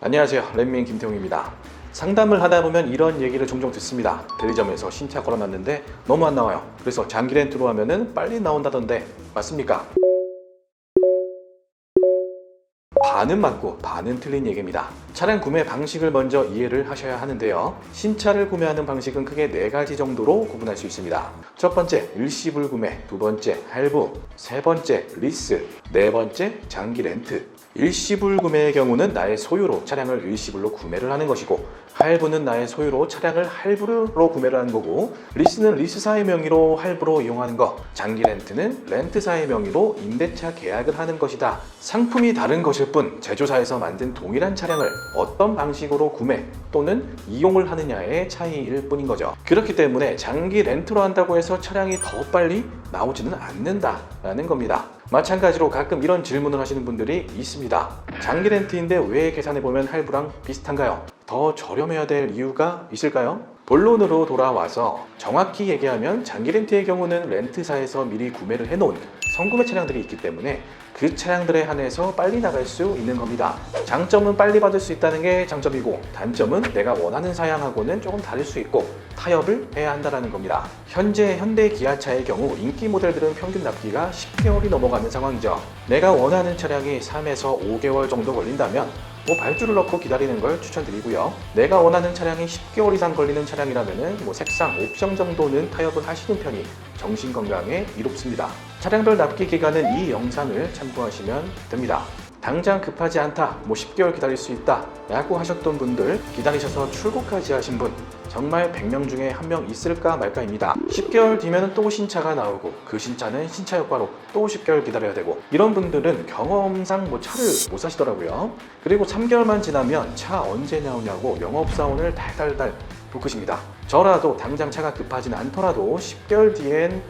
안녕하세요. 랜민 김태웅입니다. 상담을 하다 보면 이런 얘기를 종종 듣습니다. 대리점에서 신차 걸어놨는데 너무 안 나와요. 그래서 장기 렌트로 하면은 빨리 나온다던데 맞습니까? 반은 맞고 반은 틀린 얘기입니다. 차량 구매 방식을 먼저 이해를 하셔야 하는데요. 신차를 구매하는 방식은 크게 네 가지 정도로 구분할 수 있습니다. 첫 번째, 일시불 구매, 두 번째, 할부, 세 번째, 리스, 네 번째, 장기 렌트. 일시불 구매의 경우는 나의 소유로 차량을 일시불로 구매를 하는 것이고 할부는 나의 소유로 차량을 할부로 구매를 하는 거고 리스는 리스사의 명의로 할부로 이용하는 것 장기 렌트는 렌트사의 명의로 임대차 계약을 하는 것이다 상품이 다른 것일 뿐 제조사에서 만든 동일한 차량을 어떤 방식으로 구매 또는 이용을 하느냐의 차이일 뿐인 거죠. 그렇기 때문에 장기 렌트로 한다고 해서 차량이 더 빨리 나오지는 않는다라는 겁니다 마찬가지로 가끔 이런 질문을 하시는 분들이 있습니다. 장기 렌트인데 왜 계산해 보면 할부랑 비슷한가요? 더 저렴해야 될 이유가 있을까요? 본론으로 돌아와서 정확히 얘기하면 장기 렌트의 경우는 렌트사에서 미리 구매를 해놓은 성구매 차량들이 있기 때문에 그 차량들에 한해서 빨리 나갈 수 있는 겁니다. 장점은 빨리 받을 수 있다는 게 장점이고 단점은 내가 원하는 사양하고는 조금 다를 수 있고 타협을 해야 한다는 겁니다. 현재 현대 기아차의 경우 인기 모델들은 평균 납기가 10개월이 넘어가 는 상황이죠. 내가 원하는 차량이 3에서 5개월 정도 걸린다면 뭐 발주를 넣고 기다리는 걸 추천드리고요. 내가 원하는 차량이 10개월 이상 걸리는 차량이라면은 뭐 색상, 옵션 정도는 타협을 하시는 편이 정신 건강에 이롭습니다. 차량별 납기 기간은 이 영상을 참고하시면 됩니다. 당장 급하지 않다, 뭐 10개월 기다릴 수 있다, 라고 하셨던 분들, 기다리셔서 출고까지 하신 분, 정말 100명 중에 한 명 있을까 말까입니다. 10개월 뒤면 또 신차가 나오고, 그 신차는 신차 효과로 또 10개월 기다려야 되고, 이런 분들은 경험상 뭐 차를 못 사시더라고요. 그리고 3개월만 지나면 차 언제 나오냐고 영업사원을 달달달 볶으십니다. 저라도 당장 차가 급하진 않더라도 10개월 뒤엔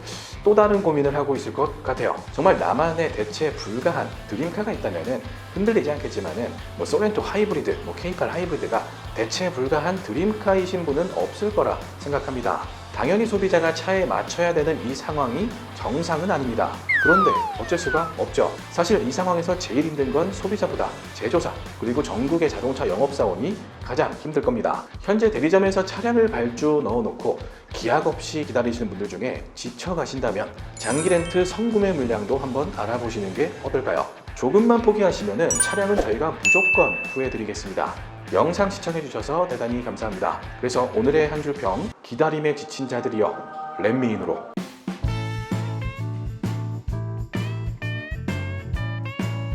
또 다른 고민을 하고 있을 것 같아요. 정말 나만의 대체 불가한 드림카가 있다면은 흔들리지 않겠지만은 뭐 소렌토 하이브리드, 뭐 K8 하이브리드가 대체 불가한 드림카이신 분은 없을 거라 생각합니다. 당연히 소비자가 차에 맞춰야 되는 이 상황이 정상은 아닙니다. 그런데 어쩔 수가 없죠. 사실 이 상황에서 제일 힘든 건 소비자보다 제조사 그리고 전국의 자동차 영업사원이 가장 힘들 겁니다. 현재 대리점에서 차량을 발주 넣어놓고 기약 없이 기다리시는 분들 중에 지쳐 가신다면 장기 렌트 성구매 물량도 한번 알아보시는 게 어떨까요? 조금만 포기하시면은 차량은 저희가 무조건 구해드리겠습니다. 영상 시청해주셔서 대단히 감사합니다. 그래서 오늘의 한 줄 평, 기다림에 지친 자들이여, 렛미인으로